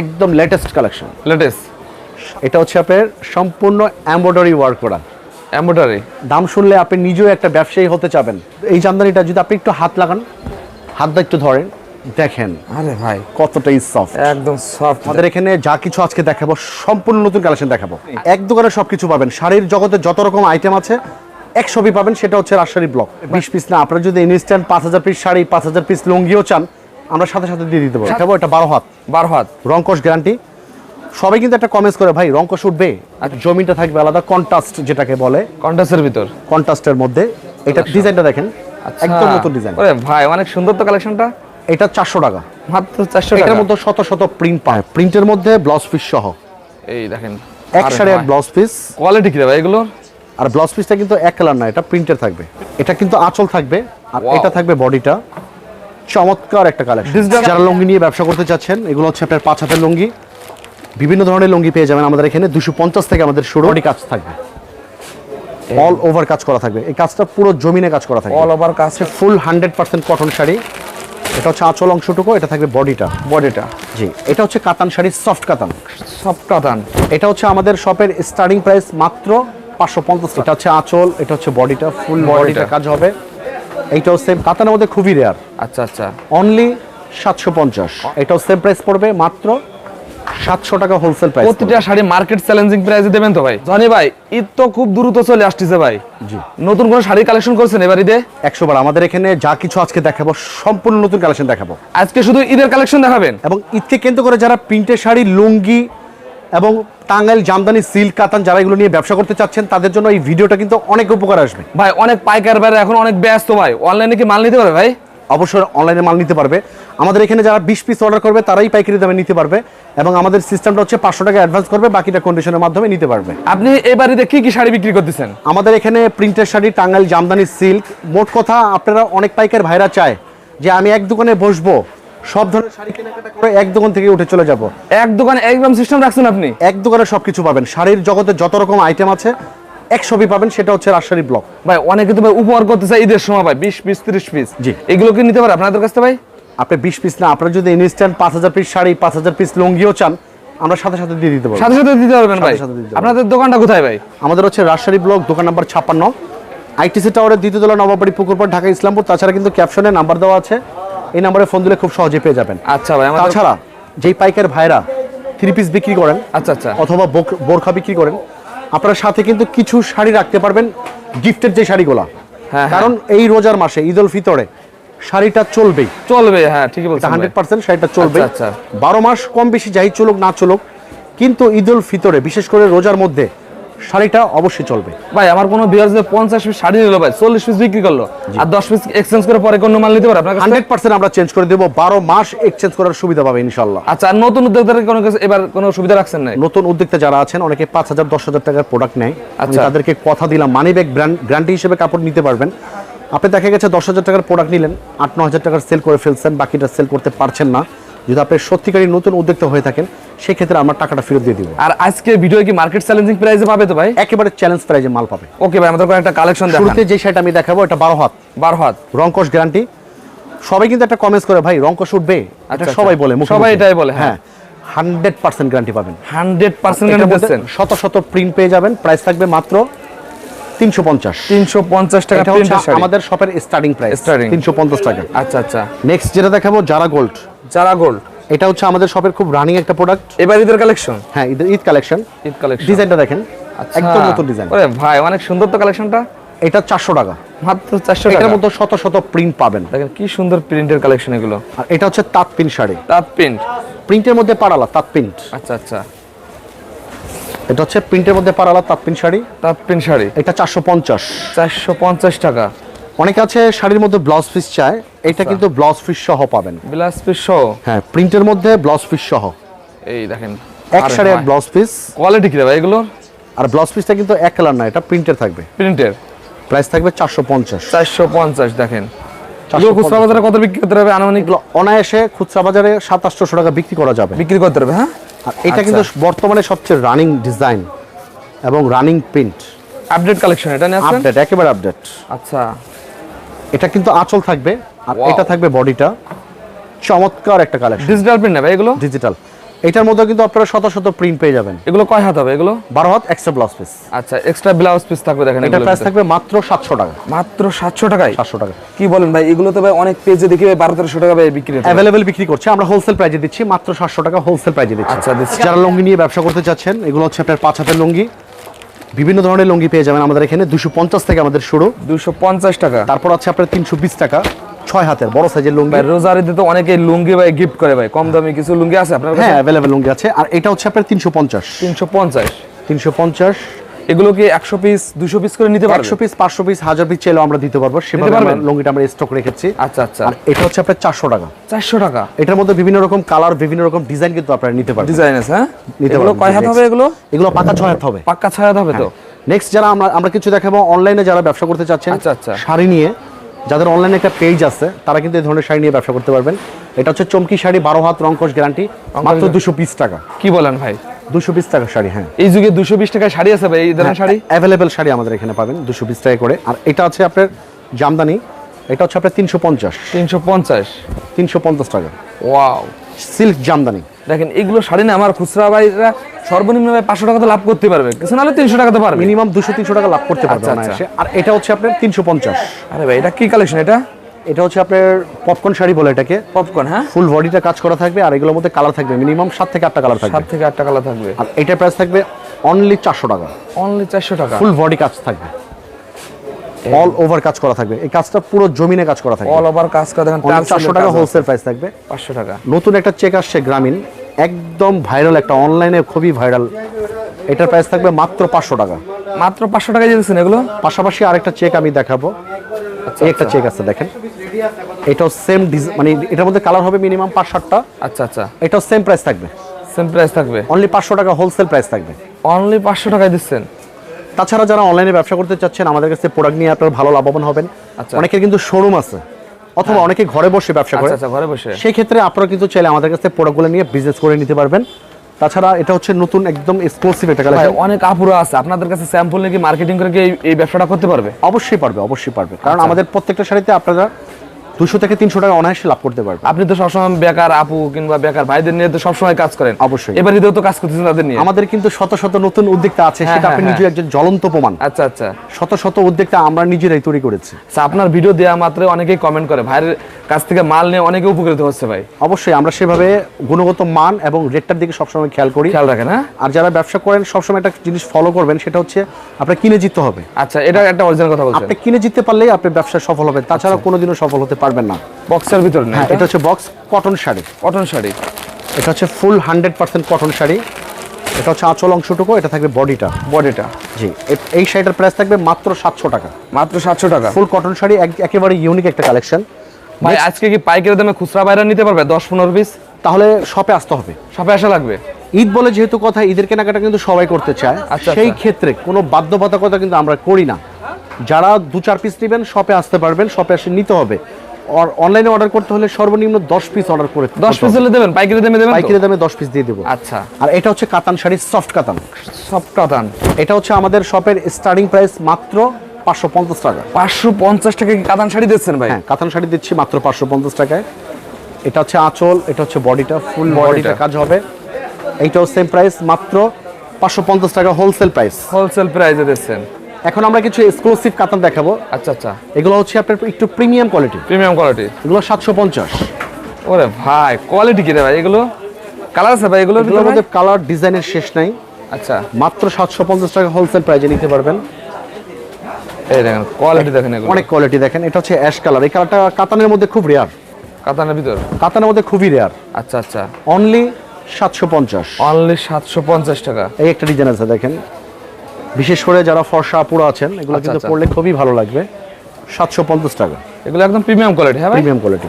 একদম latest collection latest এটা হচ্ছে আপনার সম্পূর্ণ এমব্রয়ডারি ওয়ার্ক করা। এম্বোটারি দাম শুনলে আপনি নিজেও একটা ব্যবসায়ী হতে চাবেন। এই জামদানিটা যদি আপনি একটু হাত লাগান হাতটা একটু ধরেন দেখেন আরে ভাই। কতটাই সফট একদম সফট আমাদের এখানে যা কিছু আজকে দেখাবো সম্পূর্ণ নতুন কালেকশন দেখাবো। এক দোকানে সবকিছু পাবেন। শাড়ির জগতে যত রকম আইটেম আছে এক ছবি পাবেন সেটা হচ্ছে রাজশাহী ব্লক বিশ পিস না আপনারা যদি ইনস্ট্যান্ট পাঁচ হাজার পিস শাড়ি পাঁচ হাজার পিস লুঙ্গিও চান আমরা সাথে সাথে দিয়ে দিতে পারব। দেখাবো এটা বারো হাত। বার হাত। রঙ্কশ গ্যারান্টি সবাই কিন্তু একটা কমেন্টস করে ভাই রঙ্কশ উঠবে? আর জমিটা থাকবে আলাদা কন্ট্রাস্ট যেটাকে বলে। কন্টাসের ভিতর। কন্ট্রাস্টের মধ্যে। এটা ডিজাইনটা দেখেন। একদম নতুন ডিজাইন ওরে ভাই অনেক সুন্দর তো কালেকশনটা এটা চারশো টাকা। মাত্র চারশো এটার টাকা। মধ্যে শত শত প্রিন্ট পায়। প্রিন্টের মধ্যে ব্লাউজ পিস সহ। এই দেখেন। এক শাড়ি এক ব্লাউজ পিস কোয়ালিটি কি রে ভাই এগুলো আর ব্লাউজ পিসটা কিন্তু এক কালার না এটা প্রিন্টের থাকবে। এটা কিন্তু আঁচল থাকবে আর এটা থাকবে বডিটা চমৎকার একটা কালেকশন যারা লুঙ্গি নিয়ে ব্যবসা করতে চাচ্ছেন এগুলো হচ্ছে আপনার পাঁচ হাতের লুঙ্গি। বিভিন্ন ধরনের লুঙ্গি পেয়ে যাবেন আমাদের এখানে। দুশো পঞ্চাশ থেকে আমাদের শুরু। কাজ থাকবে। অল ওভার কাজ করা থাকবে। এই কাজটা পুরো জমিনে কাজ করা থাকবে। অল ওভার কাছে full hundred percent cotton sari. এটা হচ্ছে আঁচল অংশটুকু এটা থাকবে বডিটা। বডিটা। জি। এটা হচ্ছে কাতান শাড়ি সফট কাতান। সফট কাতান। এটা হচ্ছে আমাদের শপের স্টার্টিং প্রাইস মাত্র পাঁচশো পঞ্চাশ এটা হচ্ছে আঁচল এটা হচ্ছে বডিটা ফুল বডিটা কাজ হবে। এইটাও সেম কাতানের মধ্যে খুবই রেয়ার আচ্ছা আচ্ছা। অনলি সাতশো পঞ্চাশ। এটাও সেম প্রাইস পড়বে মাত্র সাতশো টাকা হোলসেল প্রাইস প্রতিটা শাড়ি মার্কেট চ্যালেঞ্জিং প্রাইসে দেবেন তো ভাই? জনি ভাই ঈদ তো খুব দ্রুত চলে আসতেছে ভাই। জি। নতুন কোন শাড়ি কালেকশন করছেন এবার ঈদে? একশো বার। আমাদের এখানে যা কিছু আজকে দেখাবো সম্পূর্ণ নতুন কালেকশন দেখাবো। আজকে শুধু ঈদের কালেকশন দেখাবেন? এবং ঈদকে কেন্দ্র করে যারা প্রিন্টের শাড়ি লুঙ্গি এবং টাঙ্গাইল জামদানি সিল্ক কাতান যারা এগুলো নিয়ে ব্যবসা করতে চাচ্ছেন তাদের জন্য এই ভিডিওটা কিন্তু অনেক উপকার আসবে। ভাই অনেক পাইকার বাইরে এখন অনেক ব্যস্ত ভাই। অনলাইনে কি মাল নিতে পারবে ভাই? অবশ্যই অনলাইনে মাল নিতে পারবে। আমাদের এখানে যারা বিশ পিস অর্ডার করবে তারাই পাইকারি দামে নিতে পারবে এবং আমাদের সিস্টেমটা হচ্ছে পাঁচশো টাকা অ্যাডভান্স করবে বাকিটা কন্ডিশনের মাধ্যমে নিতে পারবে। আপনি এবার কি কি শাড়ি বিক্রি করতেছেন? আমাদের এখানে প্রিন্টের শাড়ি টাঙ্গাইল জামদানি সিল্ক মোট কথা আপনারা অনেক পাইকার ভাইরা চায় যে আমি এক দোকানে বসবো সব ধরনের শাড়ি কেনাকাটা করে এক দোকান থেকে উঠে চলে যাব। এক দোকানে একদম সিস্টেম রাখছেন আপনি? এক দোকানে সবকিছু পাবেন। শাড়ির জগতে যত রকম আইটেম আছে এক ছবি পাবেন সেটা হচ্ছে রাজশাহী ব্লক। ভাই অনেকে তো ভাই উপহার করতে চাই ঈদের সময় ভাই বিশ পিস তিরিশ পিস। জি। এগুলো কি নিতে পারে আপনাদের কাছ ভাই? আপনি বিশ পিস না আপনার যদি ইনস্ট্যান্ট পাঁচ হাজার পিস শাড়ি পাঁচ হাজার পিস লুঙ্গিও চান আমরা সাথে সাথে দিয়ে দিতে পারব। সাথে সাথে দিতে পারবেন ভাই। আপনাদের দোকানটা কোথায় ভাই? আমাদের হচ্ছে রাজশাহী ব্লক দোকান নাম্বার ছাপ্পান্ন। আইটিসি টাওয়ারের দ্বিতীয় তলা নবাবাড়ি পুকুরপাড় ঢাকা ইসলামপুর তাছাড়া কিন্তু ক্যাপশনে নাম্বার দেওয়া আছে। এই নাম্বারে ফোন দিলে খুব সহজে পেয়ে যাবেন। আচ্ছা ভাই তাছাড়া যেই পাইকার ভাইরা থ্রি পিস বিক্রি করেন আচ্ছা আচ্ছা। অথবা বোরখা বিক্রি করেন আপনারা সাথে কিন্তু কিছু শাড়ি রাখতে পারবেন গিফটের যে শাড়িগুলা। হ্যাঁ। কারণ এই রোজার মাসে ঈদ উল ফিতরে শাড়িটা চলবেই। চলবে হ্যাঁ ঠিকই বলছেন। হান্ড্রেড পার্সেন্ট শাড়িটা চলবে আচ্ছা, বারো মাস কম বেশি যাই চলুক না চলুক কিন্তু ঈদ উল ফিতরে বিশেষ করে রোজার মধ্যে শাড়িটা অবশ্যই চলবে। ভাই আমার কোনো বিয়ার যে পঞ্চাশ পিস শাড়ি নিলো ভাই চল্লিশ পিস বিক্রি করল। আর দশ পিস এক্সচেঞ্জ করে পরে কোনো মাল নিতে পারে? আপনার হান্ড্রেড পার্সেন্ট আমরা চেঞ্জ করে দেবো বারো মাস এক্সচেঞ্জ করার সুবিধা পাবে ইনশাল্লাহ আচ্ছা আর নতুন উদ্যোক্তাদের কোনো কাছে এবার কোনো সুবিধা রাখছেন নাই? নতুন উদ্যোক্তা যারা আছেন অনেকে পাঁচ হাজার দশ হাজার টাকার প্রোডাক্ট নেয়। আচ্ছা। তাদেরকে কথা দিলাম মানি ব্যাগ গ্যারান্টি হিসেবে কাপড় নিতে পারবেন। আপনি দেখা গেছে দশ হাজার টাকার প্রোডাক্ট নিলেন আট ন হাজার টাকার সেল করে ফেলছেন বাকিটা সেল করতে পারছেন না। যদি আপনি সত্যিকারই নতুন উদ্যোক্তা হয়ে থাকেন সেক্ষেত্রে আমরা টাকাটা ফেরত দিয়ে দিব। আর আজকে ভিডিও কি মার্কেট চ্যালেঞ্জিং প্রাইসে পাবে তো ভাই? একেবারে চ্যালেঞ্জ প্রাইজে মাল পাবে। ওকে ভাই আমাদের একটা কালেকশন দেখান। শুরুতে যে শাড়িটা আমি দেখাবো এটা বারো হাত। বারো হাত। রঙ্কশ গ্যারান্টি সবাই কিন্তু একটা কমেন্টস করে ভাই রঙ্কশ উঠবে? এটা আচ্ছা, সবাই আচ্ছা। বলে সবাই এটাই বলে, হ্যাঁ। হান্ড্রেড পার্সেন্ট গ্যারান্টি পাবেন। হান্ড্রেড পার্সেন্ট দিচ্ছেন শত শত প্রিন্ট পেয়ে যাবেন। প্রাইস থাকবে মাত্র তিনশো পঞ্চাশ। তিনশো পঞ্চাশ টাকা আমাদের শপের স্টার্টিং প্রাইস। তিনশো পঞ্চাশ টাকা। আচ্ছা আচ্ছা। নেক্সট যেটা দেখাবো যারা গোল্ড যারা গোল্ড এটা হচ্ছে আমাদের শপের খুব রানিং একটা প্রোডাক্ট এবার ঈদের কালেকশন হ্যাঁ ঈদ ঈদ কালেকশন ঈদ কালেকশন ডিজাইনটা দেখেন একদম নতুন ডিজাইন ওরে ভাই অনেক সুন্দর তো কালেকশনটা এটা চারশো টাকা। মাত্র চারশো এটার টাকা। মধ্যে শত শত প্রিন্ট পাবেন। দেখেন কি সুন্দর প্রিন্টের কালেকশন এগুলো। আর এটা হচ্ছে তাঁত প্রিন্ট শাড়ি। তাঁত প্রিন্ট প্রিন্টের মধ্যে পারালা তাঁত প্রিন্ট আচ্ছা আচ্ছা। এটা হচ্ছে প্রিন্টের মধ্যে পারালা তাঁত প্রিন্ট শাড়ি। তাঁত প্রিন্ট শাড়ি। এটা চারশো পঞ্চাশ। চারশো পঞ্চাশ টাকা। অনেকে আছে শাড়ির মধ্যে ব্লাউজ পিস চায় এটা কিন্তু ব্লাউজ পিস সহ পাবেন। বিলাস পিস সহ? হ্যাঁ প্রিন্টের মধ্যে ব্লাউজ পিস সহ। এই দেখেন। এক শাড়ি এক ব্লাউজ পিস কোয়ালিটি কি রে ভাই এগুলো আর ব্লাউজ পিসটা কিন্তু এক কালার না এটা প্রিন্টের থাকবে। প্রিন্টের প্রাইস থাকবে চারশো পঞ্চাশ। চারশো পঞ্চাশ দেখেন। 450 খুচরা বাজারে কত বিক্রি করতে হবে আনুমানিক? অনায়াসে খুচরা বাজারে সাত আটশোশো টাকা বিক্রি করা যাবে। বিক্রি করতে হবে হ্যাঁ? আর এটা কিন্তু বর্তমানে সবচেয়ে রানিং ডিজাইন এবং রানিং প্রিন্ট আপডেট কালেকশন এটা নিয়ে আসছেন? আপডেট একেবারে আপডেট আচ্ছা। এটা কিন্তু আঁচল থাকবে আর এটা থাকবে বডিটা। চমৎকার একটা কালেকশন ডিজিটাল প্রিন্ট নেবে এগুলো? ডিজিটাল এটার মধ্যে কিন্তু আপনারা শত শত প্রিন্ট পেয়ে যাবেন। এগুলো কয় হাত হবে এগুলো? বারো হাত এক্সট্রা ব্লাউজ পিস আচ্ছা এক্সট্রা ব্লাউজ পিস থাকবে দেখেন এগুলোর প্রাইস থাকবে মাত্র সাতশো টাকা। মাত্র সাতশো টাকায়? সাতশো টাকা। কি বলেন ভাই এগুলো তো ভাই অনেক পেজে দেখি ভাই বারো তেরোশো টাকা ভাই বিক্রি অ্যাভেলেবেল বিক্রি করছে আমরা হোলসেল প্রাইজে দিচ্ছি মাত্র সাতশো টাকা হোলসেল প্রাইজে দিচ্ছি। আচ্ছা, যারা লুঙ্গি নিয়ে ব্যবসা করতে চাচ্ছেন এগুলো হচ্ছে আপনার পাঁচ হাতের লুঙ্গি। বিভিন্ন ধরনের লুঙ্গি পেয়ে যাবেন আমাদের এখানে। দুশো পঞ্চাশ থেকে আমাদের শুরু। দুশো পঞ্চাশ টাকা। তারপর আছে আপনার তিনশো বিশ টাকা। ছয় হাতের বড় সাইজের লুঙ্গি। ভাই রোজারিতে তো অনেকে লুঙ্গি ভাই গিফট করে ভাই। কম দামি কিছু লুঙ্গি আছে আপনার হ্যাঁ অ্যাভেলেবেল লুঙ্গি আছে। আর এটা হচ্ছে আপনার তিনশো পঞ্চাশ। তিনশো পঞ্চাশ। তিনশো পঞ্চাশ। এগুলো কি একশো পিস দুশো পিস করে নিতে পারবে? একশো পিস পাঁচশো পিস হাজার পিস চাইলেও আমরা দিতে পারব। সেভাবে আমরা পারবেন? লুঙ্গিটা আমরা স্টক রেখেছি। আচ্ছা আচ্ছা। আর এটা হচ্ছে আপনার চারশো টাকা। চারশো টাকা? এটার মধ্যে বিভিন্ন রকম কালার বিভিন্ন রকম ডিজাইন কিন্তু আপনারা নিতে পারবেন। ডিজাইন আছে হ্যাঁ? নিতে পারবেন, কয় হাত হবে এগুলো? এগুলো পাকা ছয় হাত হবে। পাক্কা ছয় হাত হবে তো? নেক্সট যারা আমরা আমরা কিছু দেখাবো অনলাইনে যারা ব্যবসা করতে চাচ্ছেন আচ্ছা, আচ্ছা। শাড়ি নিয়ে যাদের অনলাইনে একটা পেজ আছে তারা কিন্তু এই ধরনের শাড়ি নিয়ে ব্যবসা করতে পারবেন। এটা হচ্ছে চমকি শাড়ি বারো হাত রংকশ গ্যারান্টি মাত্র দুশো পিস টাকা। কি বলেন ভাই? দুশো পিস টাকা শাড়ি হ্যাঁ। এই যুগে দুশো বিশ টাকায় শাড়ি আছে ভাই এই ধরনের শাড়ি? অ্যাভেলেবেল শাড়ি আমাদের এখানে পাবেন দুশো পিস টাকা করে। আর এটা আছে আপনার জামদানি এটা হচ্ছে আপনার তিনশো পঞ্চাশ। তিনশো পঞ্চাশ? তিনশো পঞ্চাশ টাকা। ওয়াও। সিল্ক জামদানি। দেখেন এগুলো শাড়ি না আমার খুচরা ভাইরা সর্বনিম্ন ভাই পাঁচশো টাকা তো লাভ করতে পারবে। কিছু নাহলে তিনশো টাকা তো পারবে। মিনিমাম দুশো তিনশো টাকা লাভ করতে পারবে আচ্ছা, আর এটা হচ্ছে আপনার তিনশো পঞ্চাশ। আরে ভাই এটা কি কালেকশন এটা? এটা হচ্ছে আপনার পপকর্ন শাড়ি বলে এটাকে। পপকর্ন হ্যাঁ? ফুল বডিটা কাজ করা থাকবে আর এগুলোর মধ্যে কালার থাকবে। মিনিমাম সাত থেকে আটটা কালার থাকবে। সাত থেকে আটটা কালার থাকবে। আর এটার প্রাইস থাকবে অনলি চারশো টাকা। অনলি চারশো টাকা। ফুল বডি কাজ থাকবে। অল ওভার কাজ করা থাকবে। এই কাজটা পুরো জমিনে কাজ করা থাকবে। অল ওভার কাজ করা দেখেন চারশো টাকা হোলসেল প্রাইস থাকবে। পাঁচশো টাকা। নতুন একটা চেক আসছে গ্রামীণ। একদম ভাইরাল একটা অনলাইনে খুবই ভাইরাল এটার প্রাইস থাকবে মাত্র পাঁচশো টাকা। মাত্র পাঁচশো টাকা দিয়েছেন এগুলো? পাশাপাশি আরেকটা চেক আমি দেখাবো। এই একটা চেক আছে দেখেন। এটাও সেম মানে এটার মধ্যে কালার হবে মিনিমাম পাঁচ সাতটা। আচ্ছা আচ্ছা। এটাও সেম প্রাইস থাকবে। সেম প্রাইস থাকবে? অনলি পাঁচশো টাকা হোলসেল প্রাইস থাকবে। অনলি পাঁচশো টাকায় দিচ্ছেন? তাছাড়া যারা অনলাইনে ব্যবসা করতে চাচ্ছেন আমাদের কাছে প্রোডাক্ট নিয়ে আপনার ভালো লাভবান হবেন। আচ্ছা। অনেকের কিন্তু শোরুম আছে। অথবা অনেকে ঘরে বসে ব্যবসা করে। আচ্ছা আচ্ছা ঘরে বসে। সেই ক্ষেত্রে আপনারা কিন্তু চাইলে আমাদের কাছে প্রোডাক্টগুলো নিয়ে বিজনেস করে নিতে পারবেন। তাছাড়া এটা হচ্ছে নতুন একদম এক্সক্লুসিভ এটা কালেকশন। অনেক আপুরা আছে। আপনাদের কাছে স্যাম্পল নিয়ে মার্কেটিং করে কি এই- এই ব্যবসাটা করতে পারবে? অবশ্যই পারবে অবশ্যই পারবে। কারণ আচ্ছা। আমাদের প্রত্যেকটা শাড়িতে আপনারা দুশো থেকে তিনশো টাকা অনায়াসে লাভ করতে পারবেন আপনি তো সবসময় বেকার আপু কিংবা বেকার ভাইদের নিয়ে তো সবসময় কাজ করেন। অবশ্যই। এবার ঈদেও তো কাজ করতেছেন তাদের নিয়ে। আমাদের কিন্তু শত শত নতুন উদ্যোক্তা আছে হ্যাঁ, সেটা আপনি হ্যাঁ, নিজে একজন জ্বলন্ত প্রমাণ। আচ্ছা আচ্ছা। শত শত উদ্যোক্তা আমরা নিজেরাই তৈরি করেছি। আচ্ছা, আপনার ভিডিও দেওয়া মাত্র অনেকেই কমেন্ট করে ভাইয়ের কাছ থেকে মাল নিয়ে অনেকে উপকৃত হচ্ছে ভাই। অবশ্যই আমরা সেভাবে গুণগত মান এবং রেটটার দিকে সবসময় খেয়াল করি। খেয়াল রাখেন হ্যাঁ? আর যারা ব্যবসা করেন সবসময় একটা জিনিস ফলো করবেন সেটা হচ্ছে আপনার কিনে জিততে হবে। আচ্ছা এটা একটা অরিজিনাল কথা বলছেন। আপনি কিনে জিততে পারলেই আপনি ব্যবসা সফল হবেন তাছাড়া কোনোদিনও সফল হতে পারবেন না। বক্সের ভিতর না হ্যাঁ এটা হচ্ছে box cotton sari. Cotton sari. এটা হচ্ছে full hundred percent cotton sari. এটা হচ্ছে আঁচল অংশটুকু এটা থাকবে বডিটা বডিটা জি এই শাড়িটার প্রাইস থাকবে মাত্র সাতশো টাকা। মাত্র সাতশো টাকা। ফুল কটন শাড়ি এক- একেবারে ইউনিক একটা কালেকশন ভাই আজকে কি পাইকারি দামে খুচরা বাইরা নিতে পারবে? দশ পনেরো পিস তাহলে শপে আসতে হবে। সবে আসা লাগবে? ঈদ বলে যেহেতু কথা ঈদের কেনাকাটা কিন্তু সবাই করতে চায়। আচ্ছা, সেই আচ্ছা। ক্ষেত্রে কোনো বাধ্যবাধকতা কিন্তু আমরা করি না। যারা দু চার পিস নেবেন শপে আসতে পারবেন শপে এসে নিতে হবে। অনলাইনে অর্ডার করতে হলে সর্বনিম্ন দশ পিস অর্ডার করে দশ পিস হলে দেবেন? পাইকারি দামে দেবেন? পাইকারি দামে দশ পিস দিয়ে দেবো। আচ্ছা। আর এটা হচ্ছে কাতান শাড়ি সফট কাতান। সফট কাতান। এটা হচ্ছে আমাদের শপের স্টার্টিং প্রাইস মাত্র পাঁচশো পঞ্চাশ টাকা। পাঁচশো পঞ্চাশ টাকা কি কাতান শাড়ি দিচ্ছেন ভাই? হ্যাঁ কাতান শাড়ি দিচ্ছি মাত্র পাঁচশো পঞ্চাশ টাকায়। এটা হচ্ছে আঁচল এটা হচ্ছে বডিটা ফুল বডিটা কাজ হবে। এইটাও সেম প্রাইস মাত্র পাঁচশো পঞ্চাশ টাকা হোলসেল প্রাইস হোলসেল প্রাইসে দিচ্ছেন। এখন আমরা কিছু এক্সক্লুসিভ কাতান দেখাবো। আচ্ছা আচ্ছা। এগুলো হচ্ছে আপনার একটু প্রিমিয়াম কোয়ালিটি প্রিমিয়াম কোয়ালিটি এগুলো সাতশো পঞ্চাশ। ওরে ভাই কোয়ালিটি কি রে ভাই এগুলো? কালার আছে ভাই এগুলোর এগুলোর মধ্যে কালার ডিজাইনের শেষ নাই। আচ্ছা। মাত্র সাতশো পঞ্চাশ টাকা হোলসেল প্রাইজে নিতে পারবেন। এই দেখেন কোয়ালিটি দেখেন এগুলো। অনেক কোয়ালিটি দেখেন এটা হচ্ছে অ্যাশ কালার এই কালারটা কাতানের মধ্যে খুব রেয়ার কাতানের ভিতর? কাতানের মধ্যে খুবই রেয়ার আচ্ছা আচ্ছা। অনলি সাতশো পঞ্চাশ। অনলি সাতশো পঞ্চাশ টাকা। এই একটা ডিজাইন আছে দেখেন। বিশেষ করে যারা ফর্সা পুরো আছেন এগুলো আচ্ছা, কিন্তু আচ্ছা। পড়লে খুবই ভালো লাগবে সাতশো পঞ্চাশ টাকা এগুলো একদম প্রিমিয়াম কোয়ালিটি হ্যাঁ প্রিমিয়াম কোয়ালিটি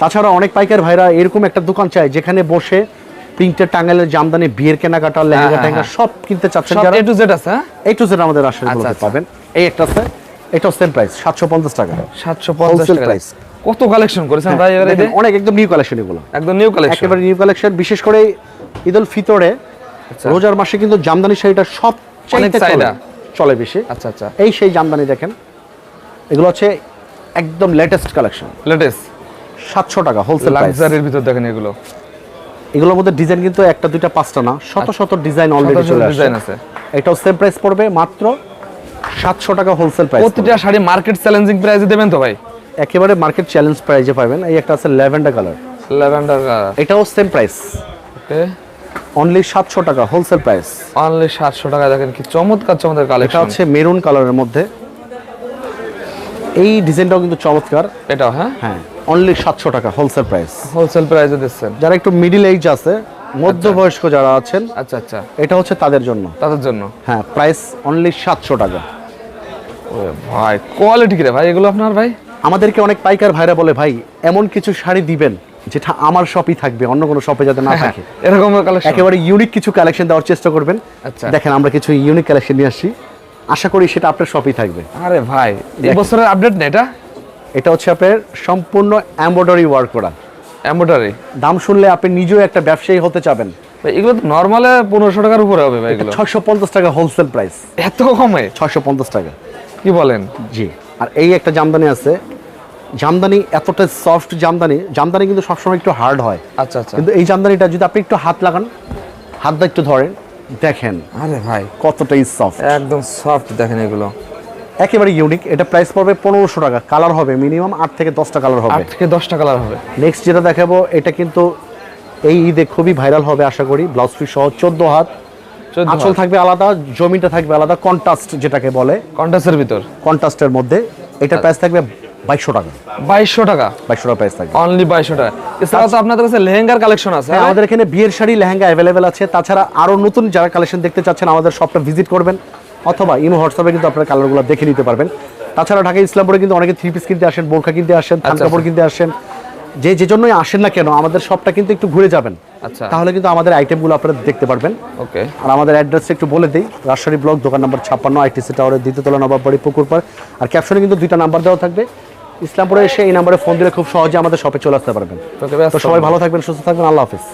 তাছাড়া অনেক পাইকার ভাইরা এরকম একটা দোকান চায় যেখানে বসে প্রিন্টের টাঙ্গাইলের জামদানি বিয়ের কেনাকাটা লেহেঙ্গা হ্যাঁ, টেঙ্গা হ্যাঁ। সব কিনতে চাচ্ছেন যারা এ টু জেড আছে হ্যাঁ এই টু জেড আমাদের আসলে আচ্ছা। পাবেন এই একটা আছে এটাও সেম প্রাইস সাতশো পঞ্চাশ টাকা সাতশো পঞ্চাশ টাকা price। কত কালেকশন করেছেন ভাই এবারে অনেক একদম নিউ কালেকশন এগুলো একদম নিউ কালেকশন একেবারে নিউ কালেকশন বিশেষ করে ঈদ উল ফিতরে। রোজার মাসে কিন্তু জামদানি শাড়িটা সব। চলে। বেশি। আচ্ছা আচ্ছা। এই সেই জামদানি দেখেন এগুলো হচ্ছে একদম লেটেস্ট কালেকশন লেটেস্ট সাতশো টাকা হোলসেল প্রাইস লাক্সারির ভিতর দেখেন এগুলো। এগুলোর মধ্যে ডিজাইন কিন্তু একটা দুইটা পাঁচটা না শত শত ডিজাইন অলরেডি চলে ডিজাইন আছে। এটাও সেম প্রাইস পড়বে মাত্র সাতশো টাকা হোলসেল প্রাইস প্রতিটা শাড়ি মার্কেট চ্যালেঞ্জিং প্রাইসে দেবেন তো ভাই? একেবারে মার্কেট চ্যালেঞ্জ প্রাইজে পাবেন। এই একটা আছে ল্যাভেন্ডার কালার ল্যাভেন্ডার এটাও সেম প্রাইস ওকে অনলি সাতশো টাকা হোলসেল প্রাইস অনলি সাতশো টাকা দেখেন কি চমৎকার চমৎকার এটা কালেকশন হচ্ছে মেরুন কালারের মধ্যে। এই ডিজাইনটাও কিন্তু চমৎকার। এটাও হ্যাঁ? হ্যাঁ অনলি সাতশো টাকা হোলসেল প্রাইস হোলসেল প্রাইসে দিচ্ছেন। যারা একটু মিডিল এইজ আছে মধ্যবয়স্ক যারা আছেন আচ্ছা আচ্ছা। এটা হচ্ছে তাদের জন্য। তাদের জন্য? হ্যাঁ প্রাইস অনলি সাতশো টাকা। ভাই কোয়ালিটি কি রে ভাই? এগুলো আপনার ভাই? আমাদেরকে অনেক পাইকার ভাইরা বলে ভাই এমন কিছু শাড়ি দিবেন যেটা আমার শপই থাকবে অন্য কোনো শপে যাতে না থাকে। এরকম কালেকশন একেবারে ইউনিক কিছু কালেকশন দেওয়ার চেষ্টা করবেন। আচ্ছা। দেখেন আমরা কিছু ইউনিক কালেকশন নিয়ে আসছি। আশা করি সেটা আপনার শপই থাকবে। আরে ভাই এই বছরের আপডেট না এটা? এটা হচ্ছে আপনার সম্পূর্ণ এমব্রয়ডারি ওয়ার্ক করা। এম্বোটারি দাম শুনলে আপনি নিজেও একটা ব্যবসায়ী হতে চাবেন। এগুলো নর্মালে পনেরোশো টাকার উপরে হবে ভাই এগুলো। ছয়শো পঞ্চাশ টাকা হোলসেল প্রাইস এত কমে? ছয়শো পঞ্চাশ টাকা। কি বলেন? জি। আর এই একটা জামদানি আছে জামদানি এতটা সফট জামদানি জামদানি কিন্তু সবসময় একটু হার্ড হয়। আচ্ছা আচ্ছা। কিন্তু এই জামদানিটা যদি আপনি একটু হাত লাগান হাতটা একটু ধরেন দেখেন আরে ভাই। কতটাই সফট একদম সফট দেখেন এগুলো। একেবারে ইউনিক এটা প্রাইস পড়বে পনেরোশো টাকা। কালার হবে মিনিমাম আট থেকে দশটা কালার হবে। আট থেকে দশটা কালার হবে। নেক্সট যেটা দেখাবো এটা কিন্তু এই ঈদে খুবই ভাইরাল হবে আশা করি। ব্লাউজ পিস সহ চোদ্দ হাত। আঁচল থাকবে আলাদা জমিটা থাকবে আলাদা কন্ট্রাস্ট যেটাকে বলে। কন্টাসের ভিতর। কন্ট্রাস্টের মধ্যে। এটার প্রাইস থাকবে বাইশশো টাকা। বাইশশো টাকা? বাইশশো টাকা প্রাইস থাকবে। অনলি বাইশশো টাকা। এছাড়া তো আপনাদের কাছে লেহেঙ্গার কালেকশন আছে। হ্যাঁ? আমাদের এখানে বিয়ের শাড়ি লেহেঙ্গা অ্যাভেলেবেল আছে। তাছাড়া আরও নতুন যারা কালেকশন দেখতে চাচ্ছেন আমাদের শপটা ভিজিট করবেন। অথবা ইমো হোয়াটসঅ্যাপে কিন্তু আপনারা কালারগুলো দেখে নিতে পারবেন। তাছাড়া ঢাকা ইসলামপুরে কিন্তু অনেকে থ্রি পিস কিনতে আসেন বোরখা কিনতে আসেন আচ্ছা, কাপড় কিনতে আসেন। যে যে জন্যই আসেন না কেন আমাদের শপটা কিন্তু একটু ঘুরে যাবেন। আচ্ছা। তাহলে কিন্তু আমাদের আইটেমগুলো আপনারা দেখতে পারবেন। ওকে। আর আমাদের অ্যাড্রেসটা একটু বলে দিই রাজশাহী ব্লক দোকান নম্বর ছাপ্পান্ন আইটিসি টাওয়ারের দ্বিতীয়তলা নবাববাড়ি পুকুরপাড় আর ক্যাপশনে কিন্তু দুইটা নাম্বার দেওয়া থাকবে। ইসলামপুরে এসে এই নাম্বারে ফোন দিলে খুব সহজে আমাদের শপে চলে আসতে পারবেন। তো সবাই ভালো থাকবেন সুস্থ থাকবেন আল্লাহ হাফিজ।